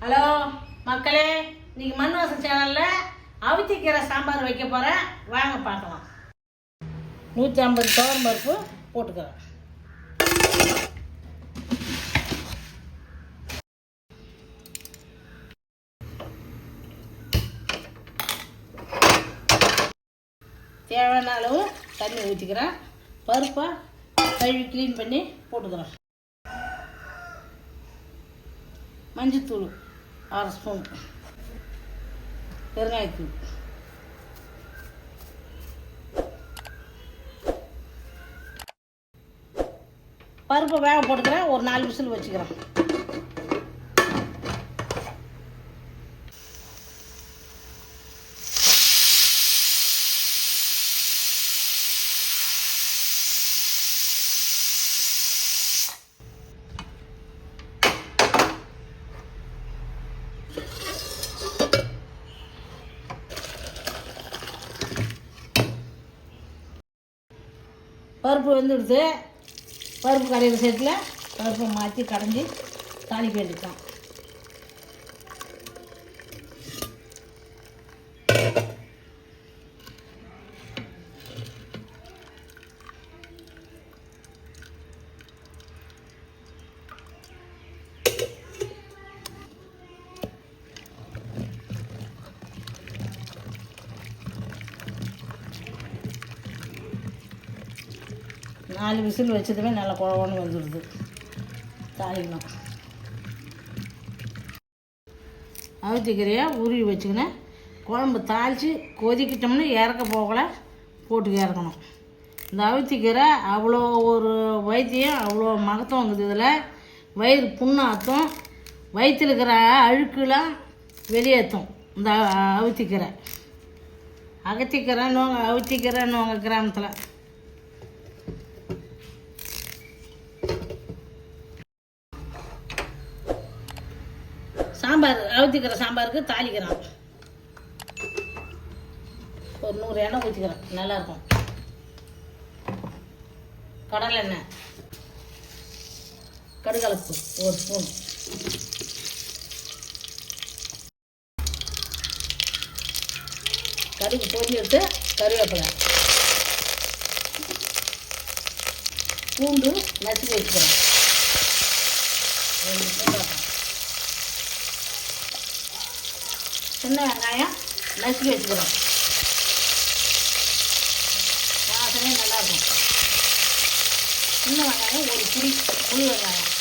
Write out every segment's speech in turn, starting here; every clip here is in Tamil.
ஹலோ மக்களே இன்னைக்கு மண் வாசல் சேனலில் அவித்திக்கீரை சாம்பார் வைக்க போகிறேன் வாங்க பார்க்கலாம். நூற்றி ஐம்பது துவரம் பருப்பு போட்டுக்கிறேன். தேவையான அளவு தண்ணி ஊற்றிக்கிறேன் பருப்பை கழுவி க்ளீன் பண்ணி போட்டுக்கிறேன். மஞ்சத்தூள். அரை ஸ்பூன். பெருங்காயத்தூள். பருப்பை வேக போட்டுக்கிறேன். ஒரு நாலு விசில் வச்சுக்கிறேன். பருப்பு வெந்துடுது. பருப்பு கடையில் சேர்த்துல பருப்பை மாற்றி கடைஞ்சி தாளிக்க வேண்டியதான் நாலு விசில் வச்சதுமே நல்லா குழவன்னு வந்துடுது. தாளிக்கணும். அவித்திக்கீரையை உருவி வச்சுக்கினேன். குழம்பு தாளித்து கொதிக்கிட்டோம்னா இறக்க போகல போட்டு இறக்கணும். இந்த அவித்திக்கீரை அவ்வளோ ஒரு வைத்தியம் அவ்வளோ மகத்துவங்குது இதில். வயிறு புண்ணாத்தும் வயிற்றில் இருக்கிற அழுக்குலாம் வெளியேற்றும் இந்த அவித்திக்கீரை அகத்திக்கீரைன்னுவாங்க அவித்திக்கீரைன்னுவாங்க கிராமத்தில். சாம்பார் சாம்பாருக்கு தாளிக்கிறான். ஒரு நூறு எண்ணெய் ஊற்றிக்கிறேன் நல்லாயிருக்கும். கடலை எண்ணெய். கடுகலப்பு. ஒரு ஸ்பூன். கடுகு பொரிஞ்சு எடுத்து கருவேப்பிலை. பூண்டு நசுக்கி வச்சுக்கிறேன் ரெண்டு பூண்டு ஆட்டம். சின்ன வெங்காயம் நசுக்கி வச்சுக்கிறோம் வாசனையே நல்லாயிருக்கும் சின்ன வெங்காயம் ஒரு புடி முழு வெங்காயம்.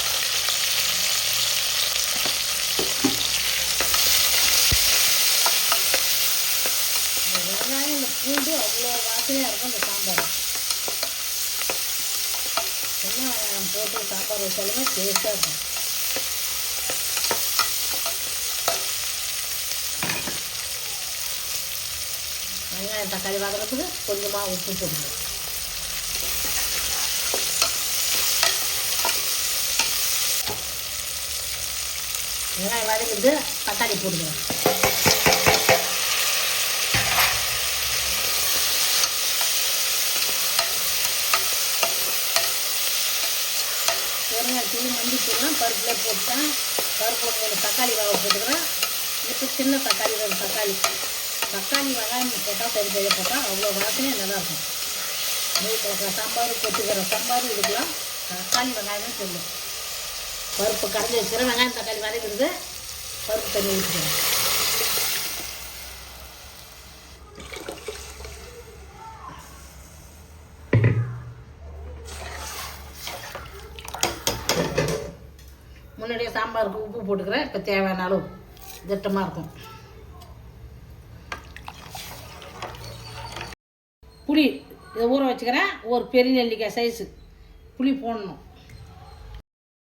இந்த வெங்காயம் இந்த பூண்டு அவ்வளோ வாசனையாக இருக்கும் இந்த சாம்பார். சின்ன வெங்காயம் போட்டு சாம்பார் வச்சாலுமே டேஸ்ட்டாக இருக்கும். வெங்காயம் தக்காளி வதக்கிறதுக்கு கொஞ்சமாக உப்பு போடுங்க வெங்காயம் வதக்கிட்டு தக்காளி போடுங்க தூள் மஞ்சள் மஞ்சத்தூள்லாம் பருப்பில் போட்டேன். பருப்பு தக்காளி வாங்க போட்டுக்கிறேன். இப்போ சின்ன தக்காளி ரெண்டு தக்காளி. தக்காளி வெங்காயம் போட்டால் பெரிய பெரிய போட்டால் அவ்வளோ வாசனையும் நல்லாயிருக்கும். நெய் கலக்கிற சாம்பார் கொத்துக்கிற சாம்பார் இதுக்கெல்லாம் தக்காளி வெங்காயமே சொல்லும் பருப்பு கரைஞ்சி வச்சுக்கிறேன். வெங்காயம் தக்காளி வதக்கிடுது. பருப்பு தண்ணி ஊற்றிக்கிறேன். முன்னாடியே சாம்பாருக்கு உப்பு போட்டுக்கிறேன். இப்போ தேவையான அளவு திட்டமாக இருக்கும். புளி இதை ஊற வச்சுக்கிறேன். ஒரு பெரிய நெல்லிக்காய் சைஸு புளி போடணும்.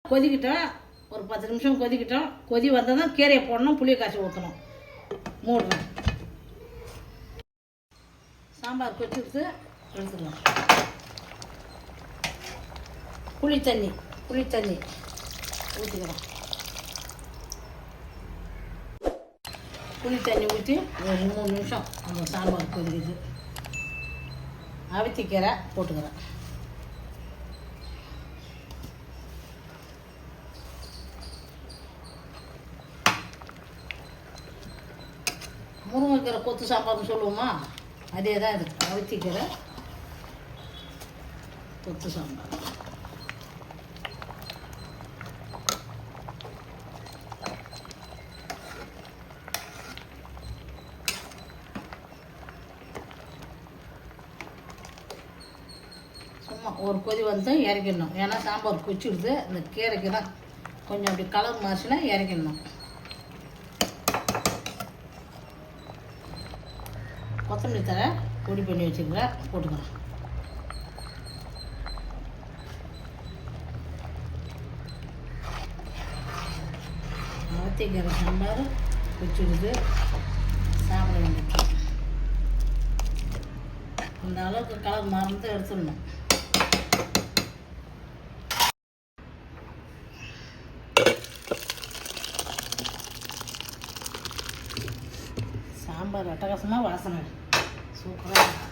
கொதிக்கிட்டோம். ஒரு பத்து நிமிஷம் கொதிக்கிட்டோம். கொதி வந்தால் தான் கீரையை போடணும். புளியை காய்ச்சி ஊற்றணும் மூடணும். சாம்பார் கொதிச்சு எடுத்துக்கலாம். புளி தண்ணி புளி தண்ணி ஊற்றிக்கிறோம் புளி தண்ணி ஊற்றி ஒரு மூணு நிமிஷம் அந்த சாம்பார் கொதிக்குது. அவித்திக்கீரை போட்டுக்கிறேன். முருங்கைக்கீரை கொத்து சாம்பார்னு சொல்லுவோமா? அதே தான் இது அவித்திக்கீரை கொத்து சாம்பார். சும்மா ஒரு கொதி வந்து இறக்கிடணும். ஏன்னா சாம்பார் குச்சிடுது. இந்த கீரைக்கு தான் கொஞ்சம் அப்படி கலர் மாறிச்சுன்னா இறக்கிடணும். கொத்தமல்லி தழை பொடி பண்ணி வச்சுக்கிறேன் போட்டுக்கிறேன். அவத்திக்கிற சாம்பார் குச்சிடுது. சாப்பிட வேண்டியது. அந்த அளவுக்கு கலர் மறந்து எடுத்துடணும். சாம்பார் அட்டகாசமாக வாசனை சூப்பராக